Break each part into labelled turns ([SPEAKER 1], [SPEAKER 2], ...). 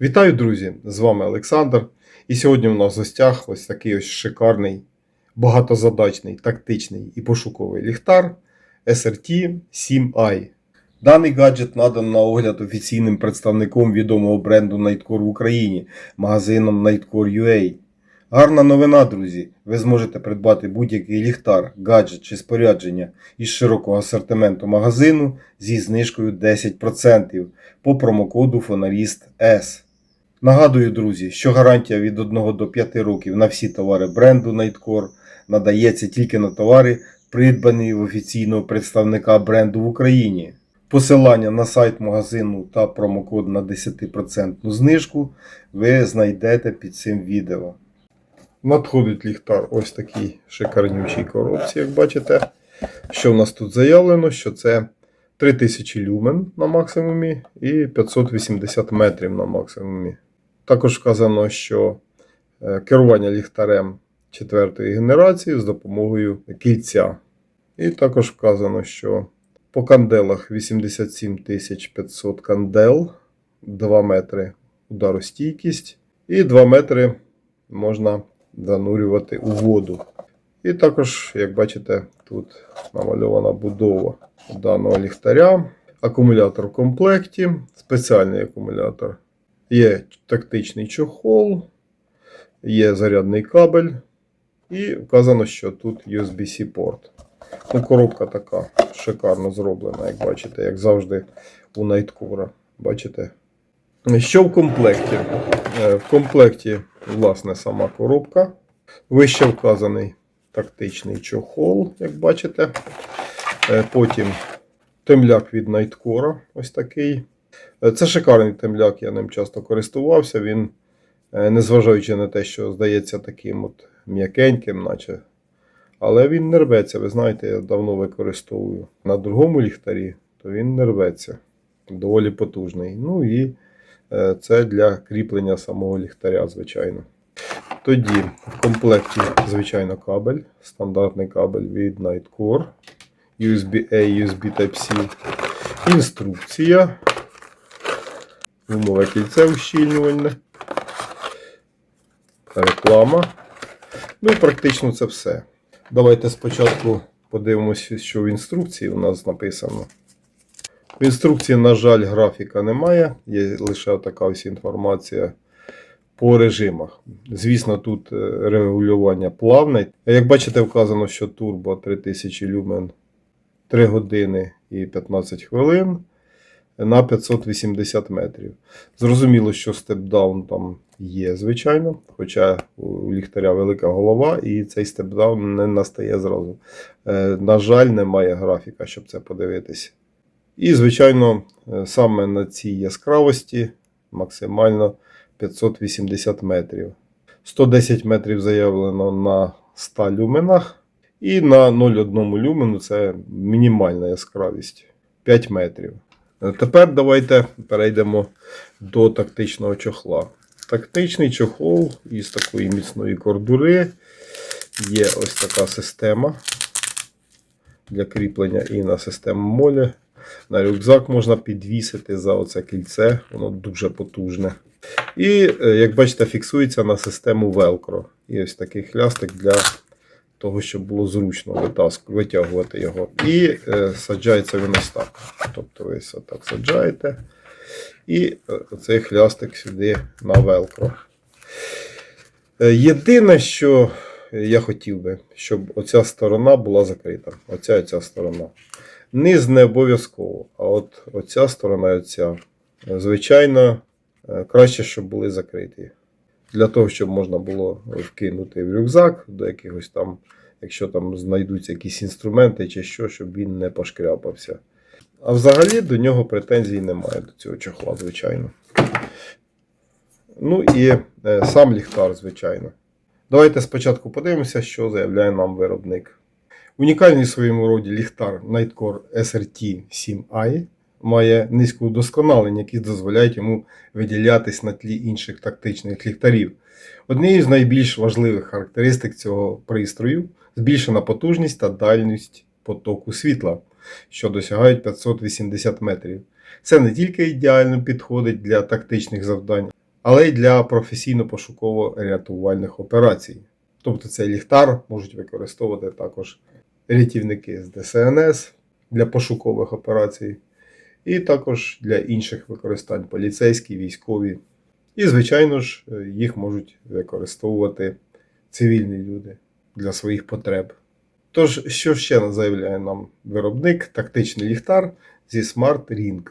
[SPEAKER 1] Вітаю, друзі! З вами Олександр. І сьогодні у нас в гостях ось такий ось шикарний, багатозадачний, тактичний і пошуковий ліхтар SRT 7i. Даний гаджет надан на огляд офіційним представником відомого бренду Nightcore в Україні, магазином Nightcore.ua. Гарна новина, друзі! Ви зможете придбати будь-який ліхтар, гаджет чи спорядження із широкого асортименту магазину зі знижкою 10% по промокоду Фонаріст S. Нагадую, друзі, що гарантія від 1 до 5 років на всі товари бренду Nightcore надається тільки на товари, придбані в офіційного представника бренду в Україні. Посилання на сайт магазину та промокод на 10% знижку ви знайдете під цим відео. Надходить ліхтар ось такій шикарнючій коробці, як бачите. Що в нас тут заявлено? Що це 3000 люмен на максимумі і 580 метрів на максимумі. Також вказано, що е, керування ліхтарем четвертої генерації з допомогою кільця. І також вказано, що по канделах 87 500 кандел, 2 метри ударостійкість і 2 метри можна занурювати у воду. І також, як бачите, тут намальована будова даного ліхтаря. Акумулятор в комплекті, спеціальний акумулятор. Є тактичний чохол, є зарядний кабель. І вказано, що тут USB-C порт. Ну, коробка така шикарно зроблена, як бачите, як завжди у Nightcore. Бачите? Що в комплекті? Е, В комплекті, власне, сама коробка. Вище вказаний тактичний чохол, як бачите. Е, Потім темляк від Nightcore, ось такий. Е, Це шикарний темляк, я ним часто користувався. Він, е, незважаючи на те, що здається таким от м'якеньким, наче. Але він не рветься. Ви знаєте, я давно використовую на другому ліхтарі, то він не рветься. Доволі потужний. Ну і е, це для кріплення самого ліхтаря, звичайно. Тоді в комплекті, звичайно, кабель, стандартний кабель від Nightcore, USB-A, USB Type-C, інструкція, умове кільце ущільнювальне, реклама. Ну і практично це все. Давайте спочатку подивимося, що в інструкції у нас написано. В інструкції, на жаль, графіка немає, є лише така ось інформація по режимах. Звісно, тут е, регулювання плавне. Як бачите, вказано, що турбо 3000 люмен 3 години і 15 хвилин на 580 метрів. Зрозуміло, що степдаун там є, звичайно, хоча у ліхтаря велика голова, і цей степдаун не настає зразу. Е, На жаль, немає графіка, щоб це подивитися. І, звичайно, е, саме на цій яскравості максимально 580 метрів. 110 метрів заявлено на 100 люменах. І на 0,1 люмену це мінімальна яскравість 5 метрів. Е, Тепер давайте перейдемо до тактичного чохла. Тактичний чохол із такої міцної кордури. Є ось така система для кріплення і на систему молі. На рюкзак можна підвісити за оце кільце, воно дуже потужне. І, е, як бачите, фіксується на систему Velcro. І ось такий хлястик для того, щоб було зручно витягувати його. І е, саджається він ось так. Тобто ви ось так саджаєте. І е, цей хлястик сюди на Velcro. Е, Єдине, що я хотів би, щоб оця сторона була закрита. Оця і ця сторона. Низ не обов'язково, а от оця сторона оця. Звичайно, е, краще, щоб були закриті. Для того, щоб можна було вкинути в рюкзак до якихось там, якщо там знайдуться якісь інструменти чи що, щоб він не пошкряпався. А взагалі до нього претензій немає до цього чохла, звичайно. Ну і е, сам ліхтар, звичайно. Давайте спочатку подивимося, що заявляє нам виробник. Унікальний в своєму роді ліхтар Nightcore SRT 7i має низьке удосконалення, які дозволяють йому виділятись на тлі інших тактичних ліхтарів. Однією з найбільш важливих характеристик цього пристрою збільшена потужність та дальність потоку світла, що досягають 580 метрів. Це не тільки ідеально підходить для тактичних завдань, але й для професійно-пошуково-рятувальних операцій. Тобто цей ліхтар можуть використовувати також рятівники з ДСНС для пошукових операцій, і також для інших використань поліцейські, військові. І, звичайно ж, їх можуть використовувати цивільні люди для своїх потреб. Тож, що ще заявляє нам виробник? Тактичний ліхтар зі Smart Ring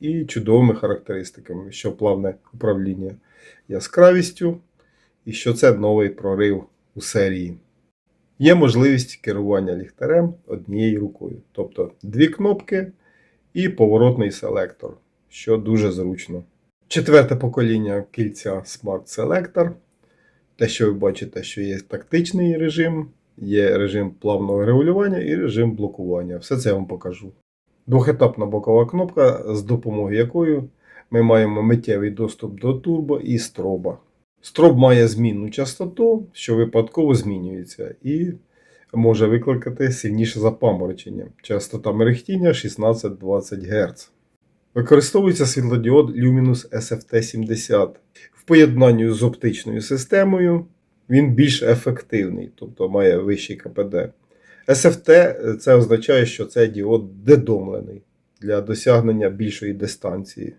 [SPEAKER 1] і чудовими характеристиками, що плавне управління яскравістю, і що це новий прорив у серії. Є можливість керування ліхтарем однією рукою, тобто дві кнопки і поворотний селектор, що дуже зручно. Четверте покоління кільця Smart Selector. Те, що ви бачите, що є тактичний режим, є режим плавного регулювання і режим блокування. Все це я вам покажу. Двохетапна бокова кнопка, з допомогою якої ми маємо миттєвий доступ до турбо і строба. Строб має змінну частоту, що випадково змінюється, і може викликати сильніше запаморочення. Частота мерехтіння 16-20 Гц. Використовується світлодіод Luminous SFT70. В поєднанні з оптичною системою він більш ефективний, тобто має вищий КПД. SFT це означає, що це діод дедомлений для досягнення більшої дистанції.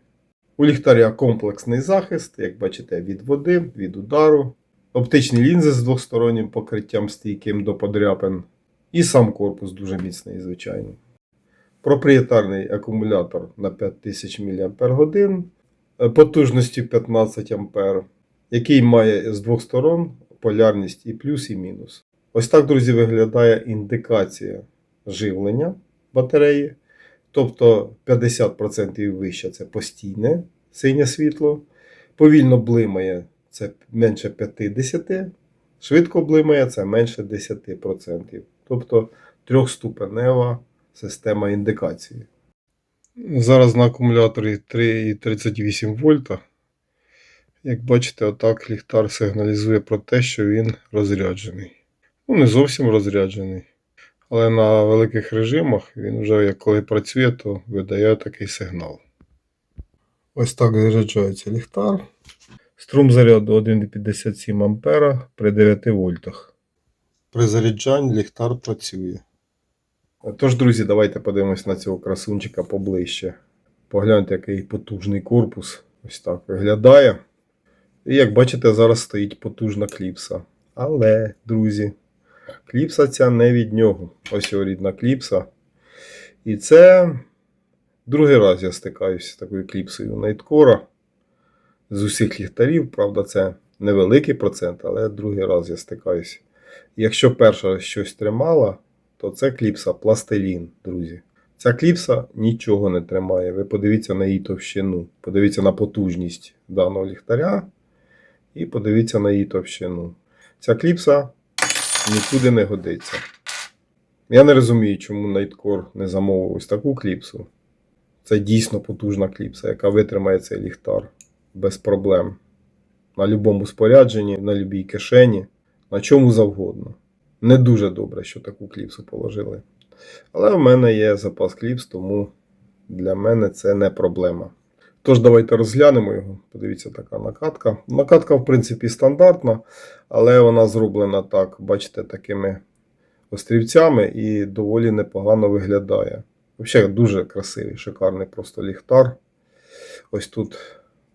[SPEAKER 1] У ліхтаря комплексний захист, як бачите, від води, від удару, оптичні лінзи з двостороннім покриттям стійким до подряпин, і сам корпус дуже міцний, звичайно. Проприєтарний акумулятор на 5000 мАч потужністю 15 А, який має з двох сторон полярність і плюс, і мінус. Ось так, друзі, виглядає індикація живлення батареї. Тобто 50% вище це постійне синє світло. Повільно блимає це менше 50%, швидко блимає це менше 10%. Тобто трьохступенева система індикації. Зараз на акумуляторі 3,38 вольта. Як бачите, отак ліхтар сигналізує про те, що він розряджений. Ну, не зовсім розряджений. Але на великих режимах він вже, як коли працює, то видає такий сигнал. Ось так заряджається ліхтар. Струм заряду 1,57 А при 9 вольтах. При заряджанні ліхтар працює. Тож, друзі, давайте подивимось на цього красунчика поближче. Погляньте, який потужний корпус. Ось так виглядає. І як бачите, зараз стоїть потужна кліпса. Але, друзі, кліпса ця не від нього. Ось його рідна кліпса. І це другий раз я стикаюся з такою кліпсою Найткора. З усіх ліхтарів, правда, це невеликий процент, але другий раз я стикаюся. Якщо перша щось тримала, то це кліпса пластилін, друзі. Ця кліпса нічого не тримає. Ви подивіться на її товщину, подивіться на потужність даного ліхтаря. І подивіться на її товщину. Ця кліпса нікуди не годиться. Я не розумію, чому Найткор не замовив ось таку кліпсу. Це дійсно потужна кліпса, яка витримає цей ліхтар без проблем. На будь-якому спорядженні, на будь-якій кишені, на чому завгодно. Не дуже добре, що таку кліпсу положили. Але в мене є запас кліпс, тому для мене це не проблема. Тож, давайте розглянемо його. Подивіться, така накатка. Накатка, в принципі, стандартна, але вона зроблена так, бачите, такими острівцями і доволі непогано виглядає. Взагалі дуже красивий, шикарний просто ліхтар. Ось тут,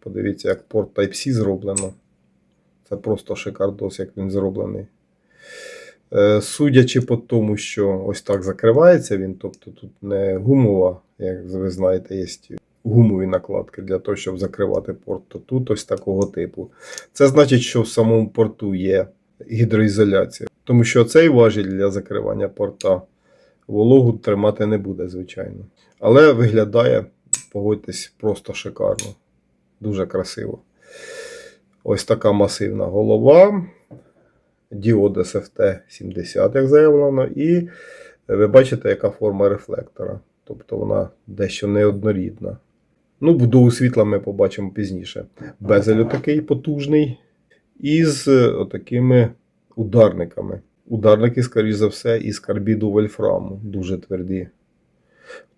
[SPEAKER 1] подивіться, як порт Type-C зроблено. Це просто шикардос, як він зроблений. Е, Судячи по тому, що ось так закривається він, тобто тут не гумова, як ви знаєте, є гумові накладки для того, щоб закривати порт, то тут ось такого типу. Це значить, що в самому порту є гідроізоляція. Тому що цей важіль для закривання порта вологу тримати не буде, звичайно. Але виглядає, погодьтесь, просто шикарно. Дуже красиво. Ось така масивна голова. Діод SFT 70, як заявлено, і ви бачите, яка форма рефлектора. Тобто вона дещо неоднорідна. Ну, будову світла ми побачимо пізніше. Безель такий потужний. І з отакими ударниками. Ударники, скоріш за все, із карбіду вольфраму, дуже тверді.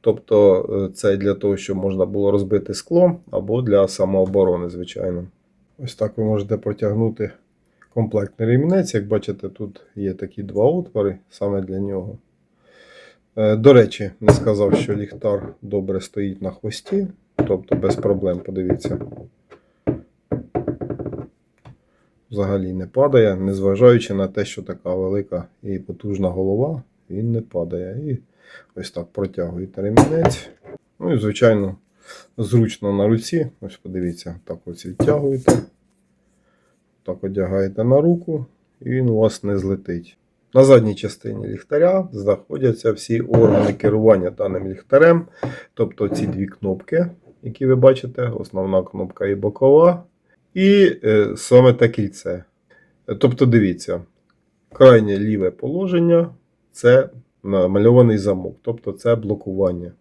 [SPEAKER 1] Тобто, це для того, щоб можна було розбити скло, або для самооборони, звичайно. Ось так ви можете протягнути комплектний ремінець. Як бачите, тут є такі два отвори саме для нього. Е, До речі, не сказав, що ліхтар добре стоїть на хвості, тобто без проблем, подивіться. Взагалі не падає, незважаючи на те, що така велика і потужна голова, він не падає. І ось так протягуєте ремінець. Ну і, звичайно, зручно на руці. Ось подивіться, так ось відтягуєте. Так одягаєте на руку, і він у вас не злетить. На задній частині ліхтаря знаходяться всі органи керування даним ліхтарем, тобто ці дві кнопки, які ви бачите, основна кнопка і бокова, і е, саме те кільце. Тобто, дивіться, крайнє ліве положення це намальований замок, тобто це блокування.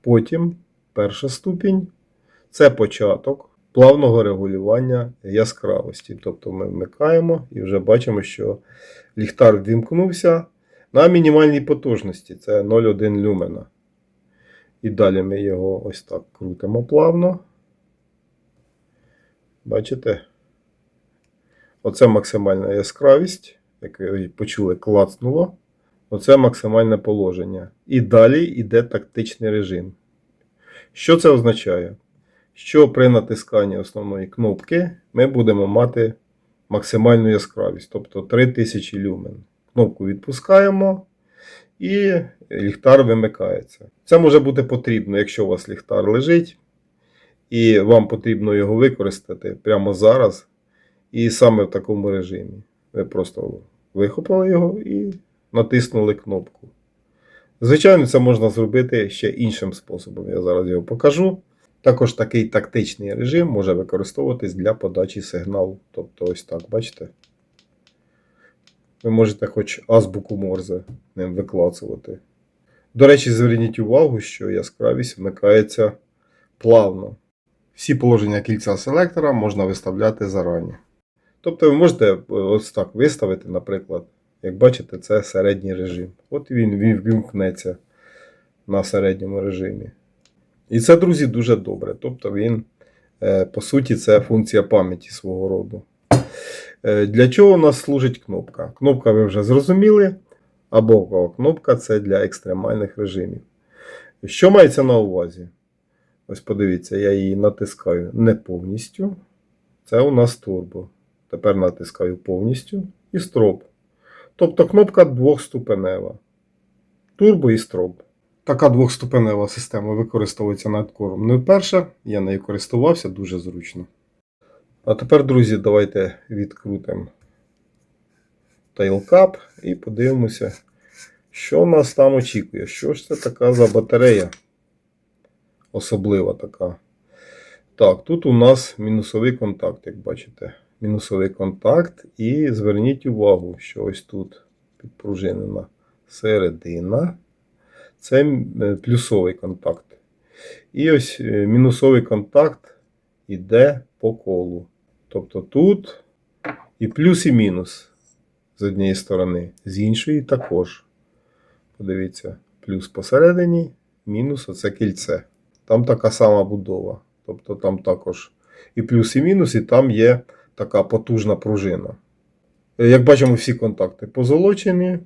[SPEAKER 1] Потім перша ступінь це початок плавного регулювання яскравості. Тобто ми вмикаємо і вже бачимо, що ліхтар ввімкнувся на мінімальній потужності. Це 0,1 люмена. І далі ми його ось так крутимо плавно. Бачите? Оце максимальна яскравість. Як ви почули, клацнуло. Оце максимальне положення. І далі йде тактичний режим. Що це означає? Що при натисканні основної кнопки ми будемо мати максимальну яскравість, тобто 3000 люмен. Кнопку відпускаємо і ліхтар вимикається. Це може бути потрібно, якщо у вас ліхтар лежить, і вам потрібно його використати прямо зараз, і саме в такому режимі. Ви просто вихопили його і натиснули кнопку. Звичайно, це можна зробити ще іншим способом. Я зараз його покажу. Також такий тактичний режим може використовуватись для подачі сигналу. Тобто ось так, бачите? Ви можете хоч азбуку Морзе ним виклацувати. До речі, зверніть увагу, що яскравість вмикається плавно. Всі положення кільця селектора можна виставляти зарані. Тобто ви можете е, ось так виставити, наприклад, як бачите, це середній режим. От він, він вімкнеться на середньому режимі. І це, друзі, дуже добре. Тобто він, е, по суті, це функція пам'яті свого роду. Е, Для чого у нас служить кнопка? Кнопка ви вже зрозуміли, а бокова кнопка це для екстремальних режимів. Що мається на увазі? Ось подивіться, я її натискаю не повністю. Це у нас турбо. Тепер натискаю повністю і строп. Тобто кнопка двохступенева. Турбо і строп. Така двохступенева система використовується над кором не вперше. Я нею користувався дуже зручно. А тепер, друзі, давайте відкрутимо Tailcap і подивимося, що нас там очікує. Що ж це така за батарея? Особлива така. Так, тут у нас мінусовий контакт, як бачите. Мінусовий контакт. І зверніть увагу, що ось тут підпружинена середина. Це е, плюсовий контакт. І ось е, мінусовий контакт йде по колу. Тобто тут і плюс, і мінус з однієї сторони, з іншої також. Подивіться, плюс посередині, мінус оце кільце. Там така сама будова. Тобто там також і плюс, і мінус, і там є така потужна пружина. Як бачимо, всі контакти позолочені,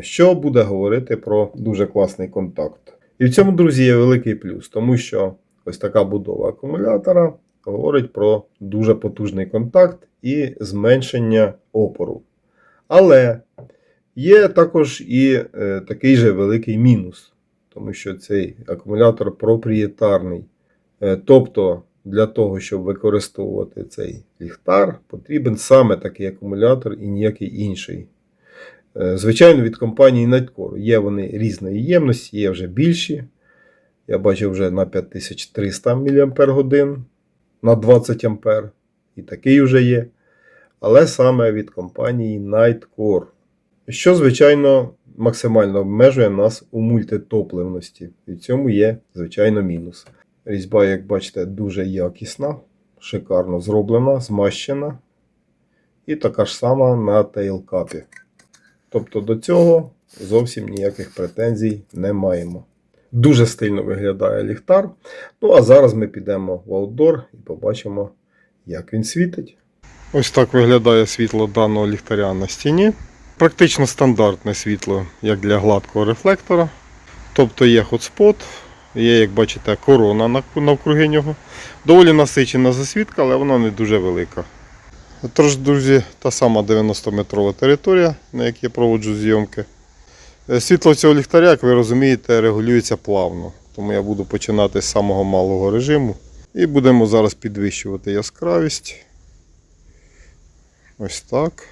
[SPEAKER 1] що буде говорити про дуже класний контакт. І в цьому, друзі, є великий плюс, тому що ось така будова акумулятора говорить про дуже потужний контакт і зменшення опору. Але є також і е, такий же великий мінус, тому що цей акумулятор проприєтарний. Е, тобто, для того, щоб використовувати цей ліхтар, потрібен саме такий акумулятор і ніякий інший. Е, Звичайно, від компанії Nightcore. Є вони різної ємності, є вже більші. Я бачив вже на 5300 мАч на 20 А. І такий вже є. Але саме від компанії Nightcore. Що, звичайно, максимально обмежує нас у мультитопливності. І в цьому є, звичайно, мінус. Різьба, як бачите, дуже якісна, шикарно зроблена, змащена. І така ж сама на тейлкапі. Тобто до цього зовсім ніяких претензій не маємо. Дуже стильно виглядає ліхтар. Ну а зараз ми підемо в аутдор і побачимо, як він світить. Ось так виглядає світло даного ліхтаря на стіні. Практично стандартне світло, як для гладкого рефлектора. Тобто є хотспот, є, як бачите, корона навкруги нього. Доволі насичена засвітка, але вона не дуже велика. Тож, друзі, та сама 90-метрова територія, на якій я проводжу зйомки. Е, Світло цього ліхтаря, як ви розумієте, регулюється плавно. Тому я буду починати з самого малого режиму. І будемо зараз підвищувати яскравість. Ось так.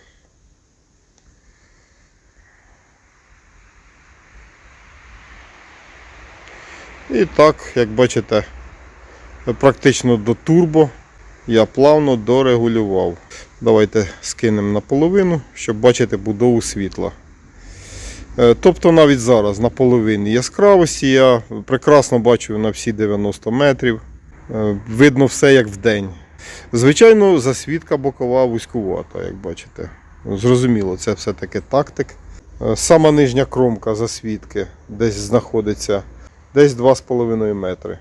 [SPEAKER 1] І так, як бачите, практично до турбо я плавно дорегулював. Давайте скинемо наполовину, щоб бачити будову світла. Е, Тобто навіть зараз на половині яскравості я прекрасно бачу на всі 90 метрів. Е, Видно все як вдень. Звичайно, засвітка бокова вузькувата, як бачите. Зрозуміло, це все-таки тактик. Е, Сама нижня кромка засвітки десь знаходиться десь 2,5 метри.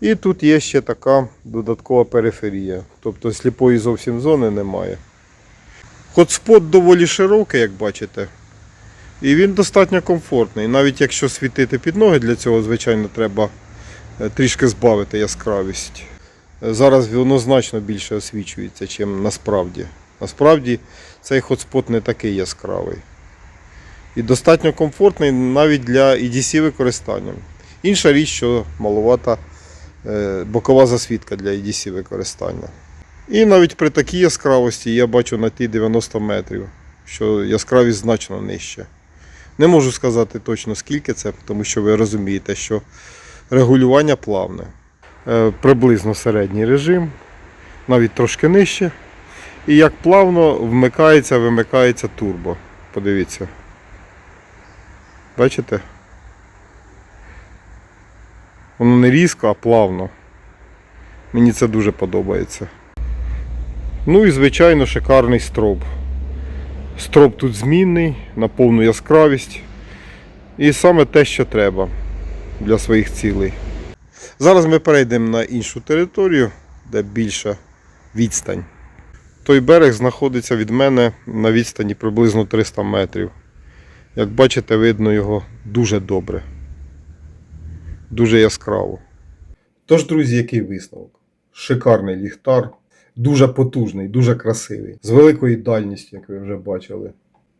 [SPEAKER 1] І тут є ще така додаткова периферія. Тобто сліпої зовсім зони немає. Хотспот доволі широкий, як бачите. І він достатньо комфортний. Навіть якщо світити під ноги, для цього, звичайно, треба е, трішки збавити яскравість. Зараз воно значно більше освічується, ніж насправді. Насправді цей хотспот не такий яскравий. І достатньо комфортний навіть для EDC використання. Інша річ, що маловата е, бокова засвітка для EDC використання. І навіть при такій яскравості я бачу на ті 90 метрів, що яскравість значно нижча. Не можу сказати точно скільки це, тому що ви розумієте, що регулювання плавне. Е, Приблизно середній режим, навіть трошки нижче. І як плавно вмикається, вимикається турбо. Подивіться. Бачите? Воно не різко, а плавно. Мені це дуже подобається. Ну і звичайно шикарний строб. Строб тут змінний, на повну яскравість. І саме те, що треба для своїх цілей. Зараз ми перейдемо на іншу територію, де більша відстань. Той берег знаходиться від мене на відстані приблизно 300 метрів. Як бачите, видно його дуже добре. Дуже яскраво. Тож, друзі, який висновок? Шикарний ліхтар, дуже потужний, дуже красивий, з великою дальністю, як ви вже бачили.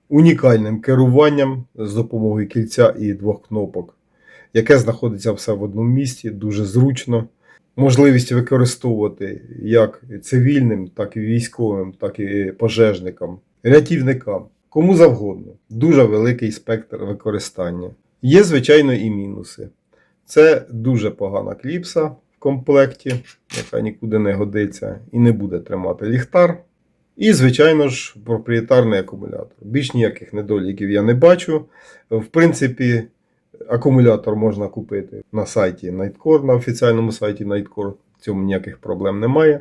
[SPEAKER 1] Унікальним керуванням з допомогою кільця і двох кнопок, яке знаходиться все в одному місці, дуже зручно. Можливість використовувати як цивільним, так і військовим, так і пожежникам, рятівникам, кому завгодно. Дуже великий спектр використання. Є, звичайно, і мінуси. Це дуже погана кліпса в комплекті, яка нікуди не годиться і не буде тримати ліхтар. І, звичайно ж, проприєтарний акумулятор. Більш ніяких недоліків я не бачу. В принципі, акумулятор можна купити на сайті Nightcore, на офіційному сайті Nightcore. В цьому ніяких проблем немає.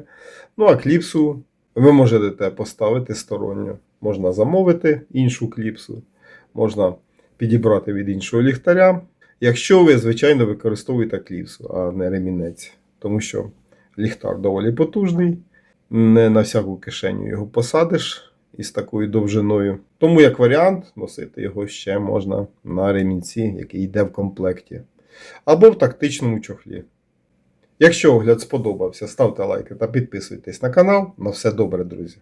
[SPEAKER 1] Ну а кліпсу ви можете поставити сторонньо. Можна замовити іншу кліпсу, можна підібрати від іншого ліхтаря. Якщо ви, звичайно, використовуєте кліпсу, а не ремінець. Тому що ліхтар доволі потужний, не на всяку кишеню його посадиш із такою довжиною. Тому, як варіант, носити його ще можна на ремінці, який йде в комплекті, або в тактичному чохлі. Якщо огляд сподобався, ставте лайки та підписуйтесь на канал. На все добре, друзі!